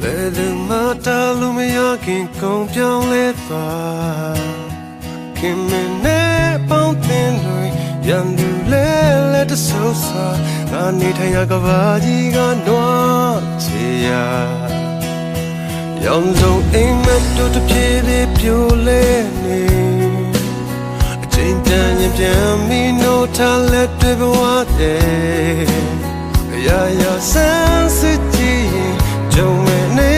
ဘယ်သူမှတားလို့မရခင်ကုန်ပြောင်းလဲသွားခင်မနဲ့ပေါင်းတင်လို့ရန်သူလဲလက်တဆုပ်စာငါနေထိုင်ရကဘာကြီးကနွားချေရရောင်စုံအိမ်မက်တို့တစ်ပြေးပြေးပြိုလဲနေအချိန်တန်ရင်ပြန်ပြီးနိုးထားလက်တွေဘဝတဲ့ ရာရာဆန်းစစ်ကြည့်ရင်ကြုံမဲ့နေ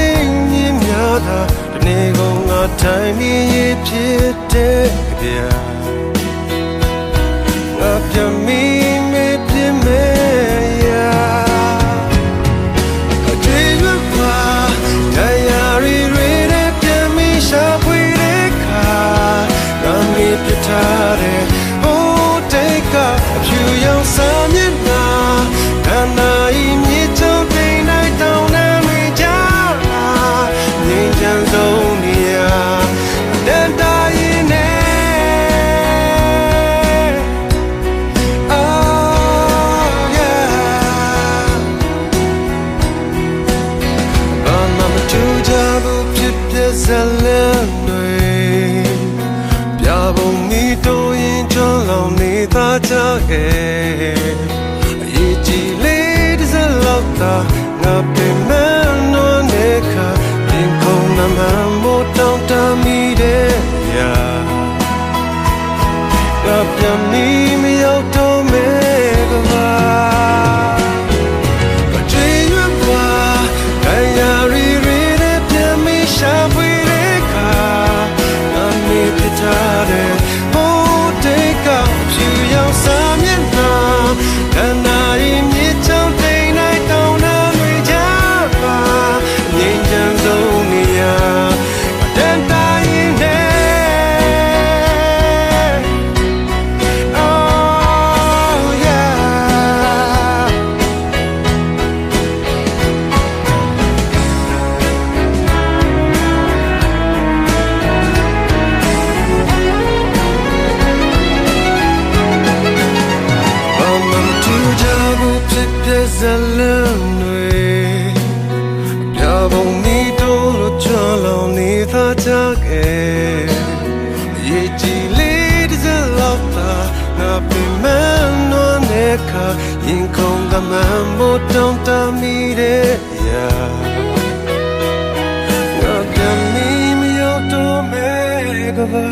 မြင်များတာဒီနေ့ကငါထိုင်နေရဖြစ်တဲ့ဗျာငါ ဇလန်တွေပြပုံမီတိုးရင်ချောလောင်နေသားကြခဲ့အရေးကြီးလေးတစ်စက်လောက်သာငါပင်မနွမ်းနေခါပြင်ခုံနမမို့တောင်းတမိတဲ့ရာငါပြန်မီ စ်ဇလန်းတွေပြပုံမီတိုးလို့ချောင်းလောင်နေသားကြခဲ့ရေကြည်လေးတစ်စက်လောက်သာငါပင်မနွမ်းနေခါရင်ခုန်ကမှန်မို့တောင်းတမိတဲ့ရာငါပြန်မီမရောက်တော့မဲကပါ